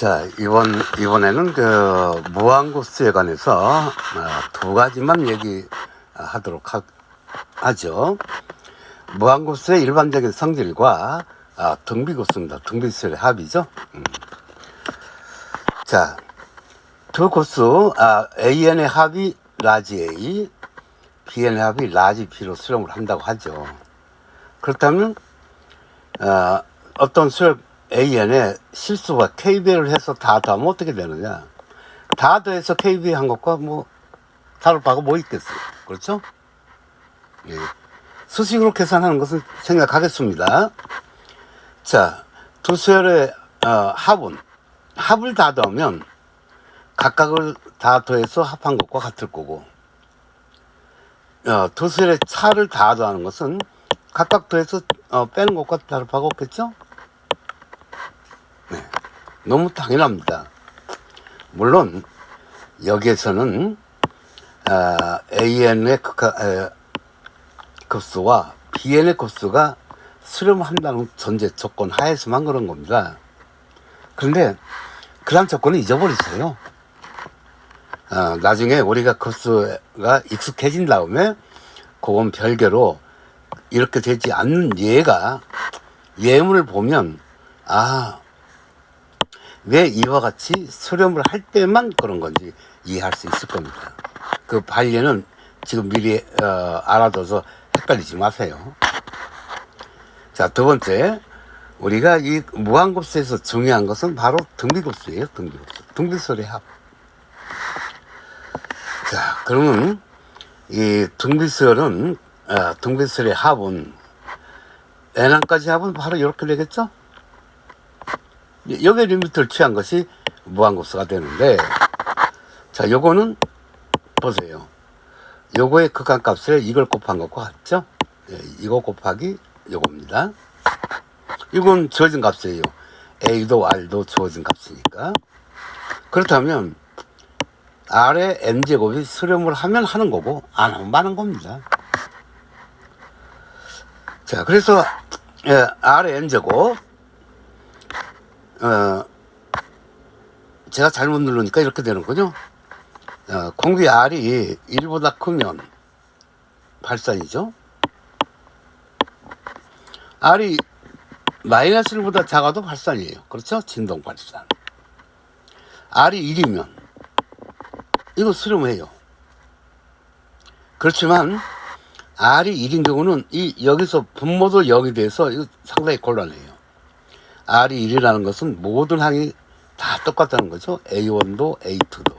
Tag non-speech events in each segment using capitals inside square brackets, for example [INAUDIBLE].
자, 이번, 이번에는 그, 무한고스에 관해서 어, 두 가지만 얘기하도록 하, 하죠. 무한고스의 일반적인 성질과 아, 등비고스입니다. 등비수의 합이죠. 음. 자, 두 고수, 아, AN의 합이 라지 A, BN의 합이 라지 B로 수렴을 한다고 하죠. 그렇다면, 어, 어떤 수렴 AN에 실수가 KB를 해서 다 더하면 어떻게 되느냐. 다 더해서 KB 한 것과 뭐, 다를 바가 뭐 있겠어요. 그렇죠? 예. 수식으로 계산하는 것을 생각하겠습니다. 자, 두 수열의 어, 합은, 합을 다 더하면 각각을 다 더해서 합한 것과 같을 거고, 어, 두 수열의 차를 다 더하는 것은 각각 더해서 어, 빼는 것과 다를 바가 없겠죠? 네. 너무 당연합니다. 물론, 여기에서는, 아, AN의 급수와 BN의 급수가 수렴한다는 전제 조건 하에서만 그런 겁니다. 그런데, 그런 조건을 잊어버리세요. 아, 나중에 우리가 급수가 익숙해진 다음에, 그건 별개로 이렇게 되지 않는 예가, 예문을 보면, 아, 왜 이와 같이 수렴을 할 때만 그런 건지 이해할 수 있을 겁니다. 그 반례는 지금 미리 어, 알아둬서 헷갈리지 마세요. 자, 두 번째. 우리가 이 무한급수에서 중요한 것은 바로 등비급수예요. 등비급수. 등비설의 합. 자, 그러면 이 등비설은 어, 등비설의 합은 n항까지 합은 바로 이렇게 되겠죠? 여기에 리미트를 취한 것이 무한급수가 되는데, 자, 요거는 보세요. 요거의 극한값을 이걸 곱한 것과 같죠? 예, 이거 곱하기 요겁니다. 이건 주어진 값이에요. A도 R도 주어진 값이니까. 그렇다면, R의 N제곱이 수렴을 하면 하는 거고, 안 하면 마는 겁니다. 자, 그래서, 예, R의 N제곱, 어, 제가 잘못 누르니까 이렇게 되는군요. 어, 공비 R이 1보다 크면 발산이죠. R이 마이너스 1보다 작아도 발산이에요. 그렇죠? 진동 발산. R이 1이면 이거 수렴해요. 그렇지만 R이 1인 경우는 이 여기서 분모도 0이 돼서 이거 상당히 곤란해요. R이 1이라는 것은 모든 항이 다 똑같다는 거죠. A1도 A2도.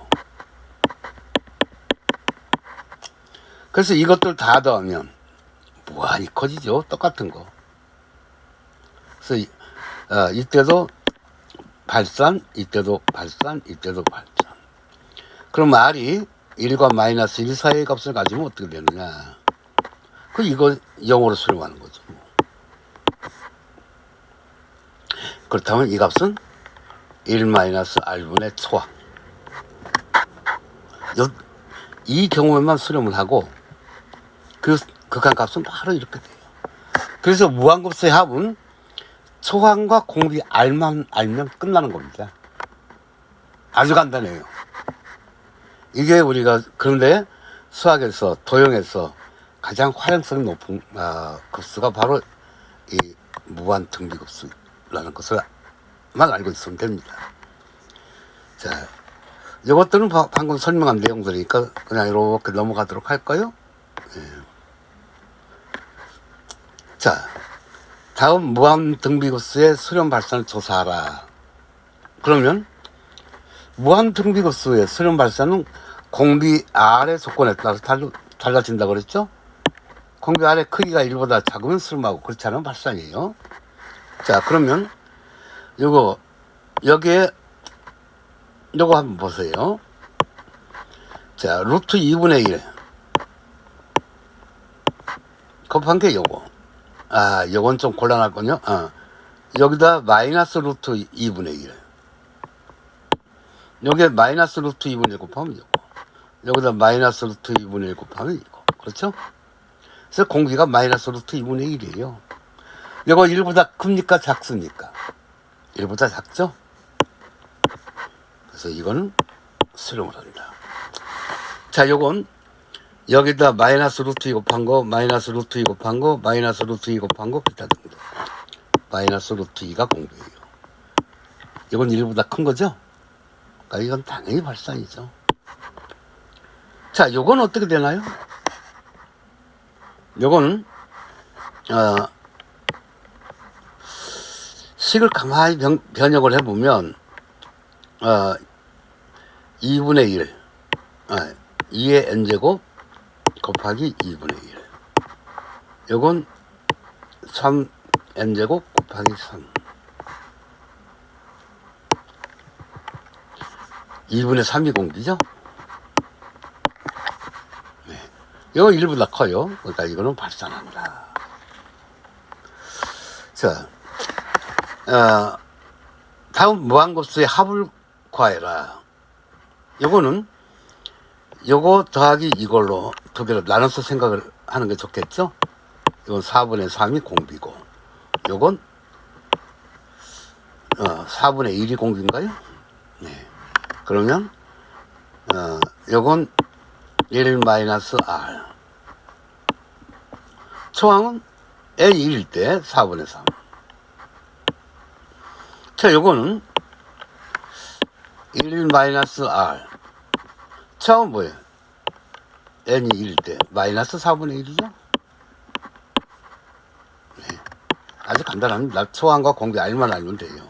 그래서 이것들 다 더하면 무한히 커지죠. 똑같은 거. 그래서 이, 어, 이때도 발산, 이때도 발산, 이때도 발산. 그럼 R이 1과 마이너스 1 사이의 값을 가지면 어떻게 되느냐. 그 이거 0으로 수렴하는 거죠. 그렇다면 이 값은 1-r분의 초항. 요- 이 경우에만 수렴을 하고 그 극한값은 바로 이렇게 돼요. 그래서 무한급수의 합은 초항과 공비 R만 알면 끝나는 겁니다. 아주 간단해요. 이게 우리가 그런데 수학에서 도형에서 가장 활용성이 높은 아, 급수가 바로 이 무한 등비급수 라는 것을 만 알고 있으면 됩니다. 자, 이것들은 바- 방금 설명한 내용들이니까 그냥 이렇게 넘어가도록 할까요? 예. 자, 다음 무한 등비급수의 수렴 발산을 조사하라. 그러면 무한 등비급수의 수렴 발산은 공비 R의 조건에 따라 달, 달라진다 그랬죠? 공비 R의 크기가 1보다 작으면 수렴하고 그렇지 않으면 발산이에요. 자, 그러면 요거 여기에 요거 한번 보세요. 자, 루트 2분의 1 곱한 게 요거. 아, 요건 좀 곤란하군요. 어. 여기다 마이너스 루트 2분의 1. 여기에 마이너스 루트 2분의 1 곱하면 이거. 여기다 마이너스 루트 2분의 1 곱하면 이거. 그렇죠? 그래서 공기가 마이너스 루트 2분의 1이에요. 이거 1보다 큽니까? 작습니까? 1보다 작죠? 그래서 이거는 수렴을 한다. 자, 요건 여기다 마이너스 루트 2 곱한 거, 마이너스 루트 2 곱한 거, 마이너스 루트 2 곱한 거, 기타 등등. 마이너스 루트 2가 공부예요. 이건 1보다 큰 거죠? 그러니까 이건 당연히 발산이죠. 자, 요건 어떻게 되나요? 요거는, 어, 식을 가만히 변, 변형을 해보면, 어, 2분의 1, 아, 2의 n제곱 곱하기 2분의 1. 요건 3n제곱 곱하기 3. 2분의 3이 공비죠? 네. 이거 1보다 커요. 그러니까 이거는 발산한다. 자, 어, 다음 무한급수의 합을 구하여라. 요거는 요거 더하기 이걸로 두 개를 나눠서 생각을 하는 게 좋겠죠? 이건 4분의 3이 공비고, 요건 어, 4분의 1이 공비인가요? 네. 그러면 어, 요건 1 마이너스 R. 초항은 n 1일 때 4분의 3. 자, 요거는 1 마이너스 R. 처음 뭐예요? n이 1일 때 마이너스 4분의 1이죠? 네. 아주 간단합니다. 초항과 공비 알만 알면 돼요.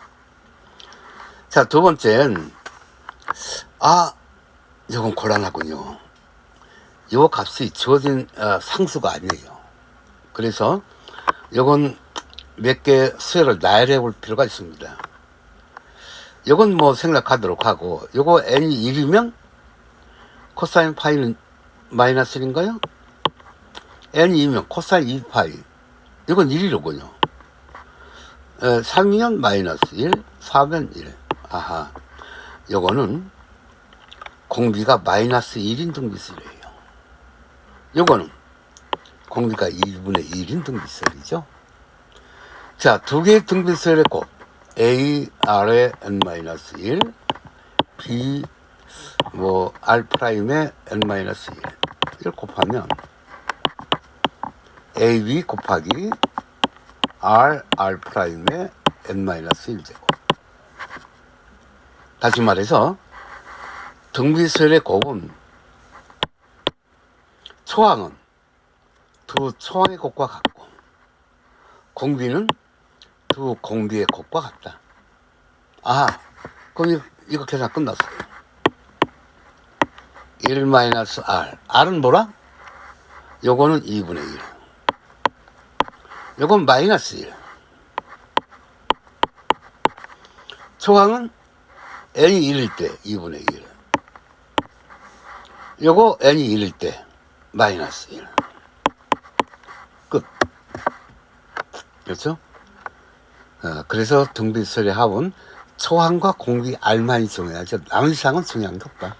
자, 두 번째는 아, 이건 곤란하군요. 요 값이 주어진 어, 상수가 아니에요. 그래서 요건 몇 개 수열을 나열해 볼 필요가 있습니다. 요건 뭐 생략하도록 하고 요거 n이 1이면 코사인 파이는 마이너스 1인가요? n이 2면 코사인 2파이 이건 1이로군요. 3이면 마이너스 1, 4면 1. 아하. 요거는 공비가 마이너스 1인 등비설이에요. 요거는 공비가 2분의 1인 등비설이죠. 자, 두 개의 등비설의 곱 A, R의 N-1, B, 뭐, R 프라임의 N-1. 이걸 곱하면 AB 곱하기 R, R 프라임의 N-1제곱. 다시 말해서 등비설의 곱은 초항은 두 초항의 곱과 같고 공비는 두 공비의 곱과 같다. 아, 그럼 이- 이거 계산 끝났어요. 1 마이너스 R. R은 뭐라? 요거는 2분의 1. 요건 마이너스 1. 초항은 n이 1일 때 2분의 1. 요거 n이 1일 때 마이너스 1. 끝. 그렇죠? 어, 그래서 등비설의 합은 초항과 공비 R만이 중요하죠. 남은 이상은 중요한 게 없다.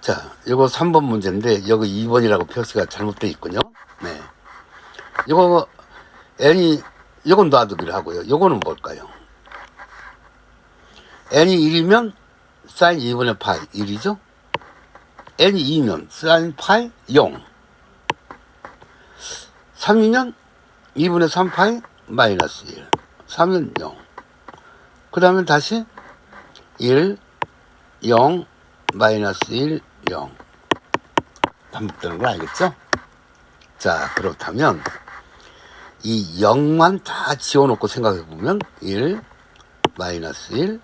자, 요거 3번 문제인데, 여기 2번이라고 표시가 잘못되어 있군요. 네. 요거, n이, 요건 놔두기로 하고요. 요거는 뭘까요? n이 1이면 사인 2분의 파이 1이죠? n이 2면 사인 파이 0. 3이면 2분의 3 파이 마이너스 1. 3은 0. 그 다음에 다시 1, 0, 마이너스 1, 0. 반복되는 걸 알겠죠? 자, 그렇다면 이 0만 다 지워놓고 생각해 보면 1, 마이너스 1,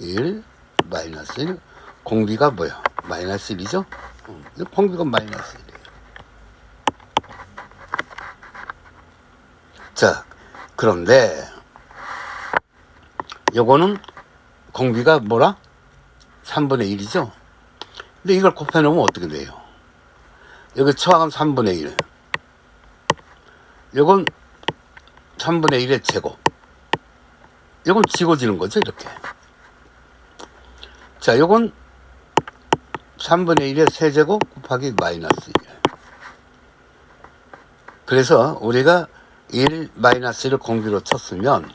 1, 마이너스 1. 공비가 뭐야? 마이너스 1이죠? 음, 공비가 마이너스 1이에요. 자, 그런데 요거는 공비가 뭐라? 3분의 1이죠? 근데 이걸 곱해놓으면 어떻게 돼요? 여기 초항은 3분의 1. 요건 3분의 1의 제곱. 요건 지워지는 거죠, 이렇게. 자, 요건 3분의 1의 세제곱 곱하기 마이너스 1. 그래서 우리가 1 마이너스 1을 공비로 쳤으면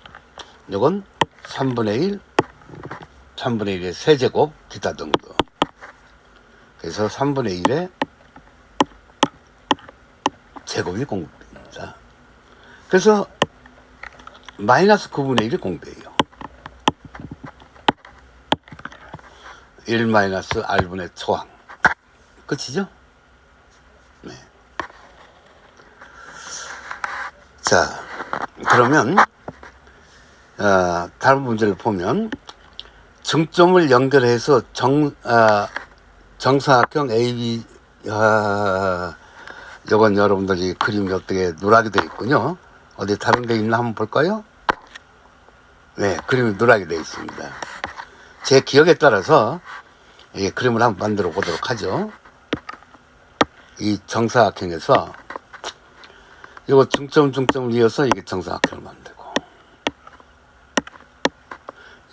요건 3분의 1 3분의 1의 세제곱 기타 등등. 그래서 3분의 1의 제곱이 공급됩니다. 그래서 마이너스 9분의 1이 공배예요. 1 마이너스 R분의 초항. 끝이죠? 자, 그러면, 어, 다른 문제를 보면, 중점을 연결해서 정, 아, 정사각형 AB, 아, 요건 여러분들이 그림이 어떻게 누락이 되어 있군요. 어디 다른 데 있나 한번 볼까요? 네, 그림이 누락이 되어 있습니다. 제 기억에 따라서 이 그림을 한번 만들어 보도록 하죠. 이 정사각형에서 이거 중점 중점을 이어서 이게 정사각형을 만들고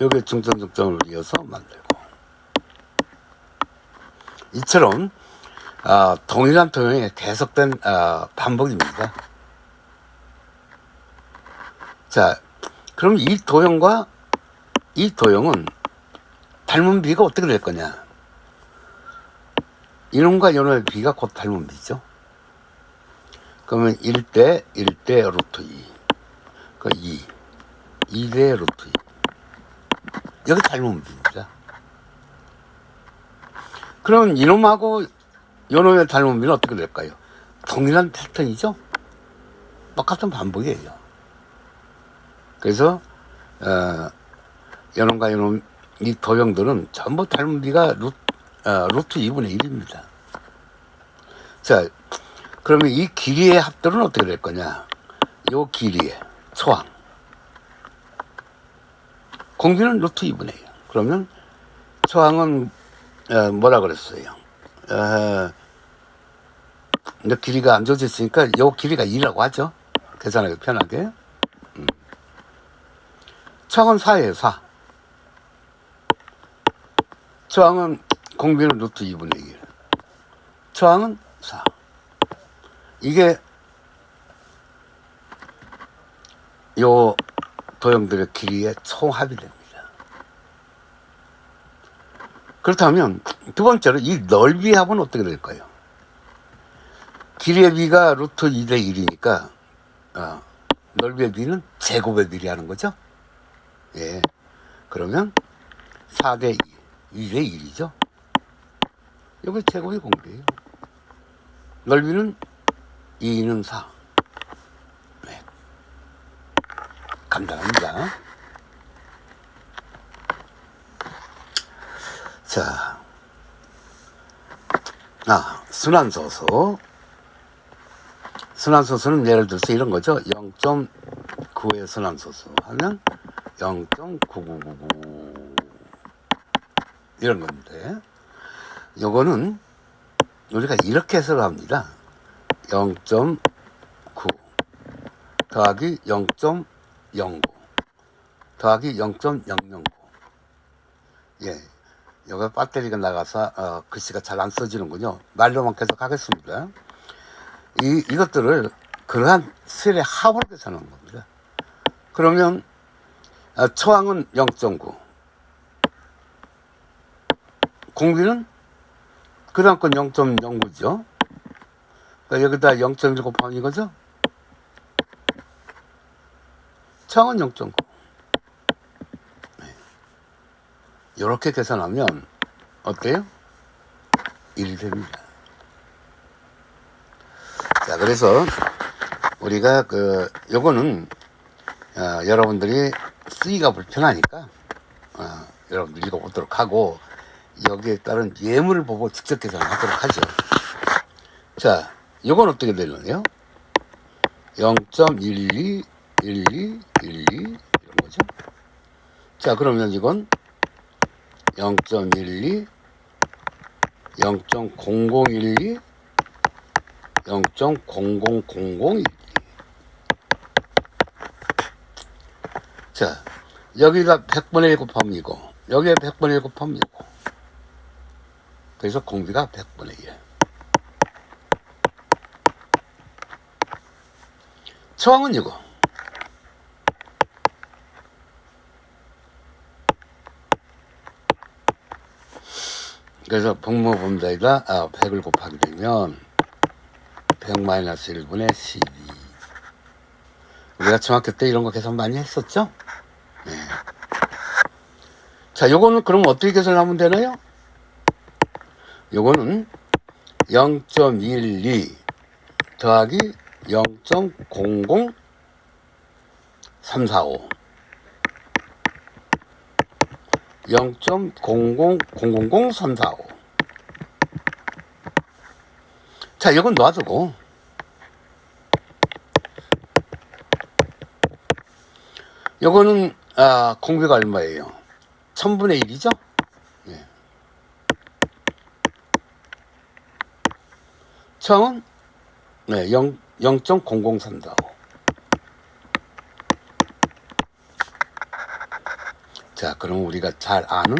여기 중점 중점을 이어서 만들고 이처럼 아, 동일한 도형이 계속된 아, 반복입니다. 자, 그럼 이 도형과 이 도형은 닮은 비가 어떻게 될 거냐? 이놈과 이놈의 비가 곧 닮은 비죠. 그러면 1대 1대 루트 2. 그 2. 2대 루트 2. 여기 닮은 비입니다. 그럼 이놈하고 이놈의 닮은 비는 어떻게 될까요? 동일한 패턴이죠? 똑같은 반복이에요. 그래서, 어, 이놈과 이놈, 이 도형들은 전부 닮은 비가 루, 어, 루트 2분의 1입니다. 자, 그러면 이 길이의 합들은 어떻게 될 거냐? 요 길이의 초항. 공비는 루트 2분의 1. 그러면 초항은 어, 뭐라 그랬어요? 어, 길이가 안 좋아졌으니까 요 길이가 2라고 하죠. 계산하기 편하게. 음. 초항은 4예요, 4. 초항은 공비는 루트 2분의 1. 초항은 4. 이게 요 도형들의 길이의 총합이 됩니다. 그렇다면 두 번째로 이 넓이의 합은 어떻게 될까요? 길이의 비가 루트 2대 1이니까 어, 넓이의 비는 제곱의 비례 하는 거죠. 예. 그러면 4대 2, 2대 1이죠. 여기 제곱이 공개예요. 넓이는 2는 4. 네. 간단합니다. 자, 아, 순환소수. 순환소수는 예를 들어서 이런 거죠. 0.9의 순환소수 하면 0.9999 이런 건데, 요거는 우리가 이렇게 해석을 합니다. 0.9 더하기 0.09 더하기 0.009 예, 여기 배터리가 나가서 어, 글씨가 잘 안 써지는군요. 말로만 계속 하겠습니다. 이, 이것들을 그러한 수의 합으로 계산하는 겁니다. 그러면 어, 초항은 0.9 공비는 그 다음 건 0.09죠. 그러니까 여기다 0.1 곱하면 이거죠? 청은 0.9. 네. 이렇게 계산하면 어때요? 1이 됩니다. 자, 그래서 우리가 그 요거는 어, 여러분들이 쓰기가 불편하니까 어, 여러분들 읽어보도록 하고 여기에 따른 예문을 보고 직접 계산하도록 하죠. 자, 이건 어떻게 되느냐요? 0.12, 12, 12 이런 거죠. 자, 그러면 이건 0.12, 0.0012, 0.000012. 자, 여기가 100분의 1 곱하면 이거, 여기에 100분의 1 곱하면 이거. 그래서 공비가 100분의 1. 초항은 이거. 그래서 분모분자에다 아, 100을 곱하게 되면 100 마이너스 1분의 12 우리가 중학교 때 이런 거 계산 많이 했었죠? 네. 자, 요거는 그럼 어떻게 계산하면 되나요? 요거는 0.12 더하기 0.00345 0.0000345 자, 이건 놔두고 요거는 아, 공비가 얼마예요? 1000분의 1이죠? 예. 청은 네, 0, 0.00345 자, 그럼 우리가 잘 아는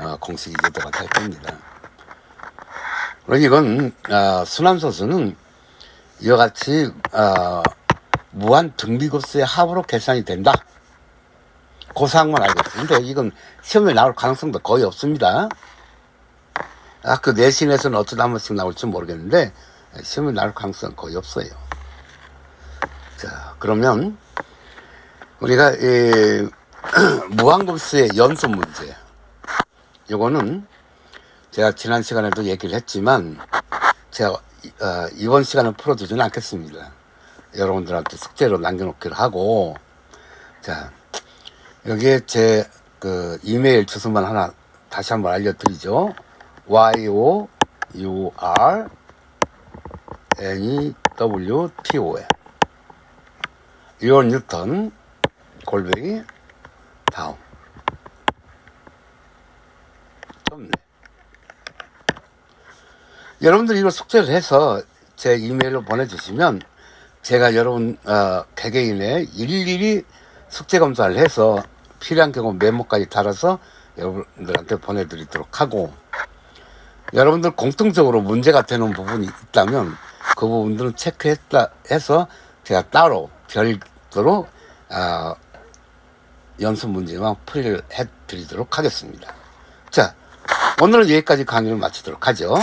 어, 공식이 제도가 될 겁니다. 그럼 이건 어, 순환소수는 이와 같이 어, 무한 등비급수의 합으로 계산이 된다. 그 사항만 알겠어요. 근데 이건 시험에 나올 가능성도 거의 없습니다. 아, 그 내신에서는 어쩌다 한 번씩 나올지 모르겠는데 시험에 나올 가능성은 거의 없어요. 자, 그러면 우리가 이 [CLEARS THROAT] 무한급수의 연속 문제. 요거는 제가 지난 시간에도 얘기를 했지만 제가 이- 어, 이번 시간은 풀어두지는 않겠습니다. 여러분들한테 숙제로 남겨놓기로 하고 자 여기에 제 그 이메일 주소만 하나 다시 한번 알려드리죠. y o u r n e w t o n 유언 뉴턴 골뱅이 다음. 좀 여러분들 이거 숙제를 해서 제 이메일로 보내주시면 제가 여러분 어, 개개인의 일일이 숙제 검사를 해서 필요한 경우 메모까지 달아서 여러분들한테 보내드리도록 하고 여러분들 공통적으로 문제가 되는 부분이 있다면 그 부분들은 체크했다 해서 제가 따로 별도로 아, 연습 문제만 풀이를 해드리도록 하겠습니다. 자, 오늘은 여기까지 강의를 마치도록 하죠.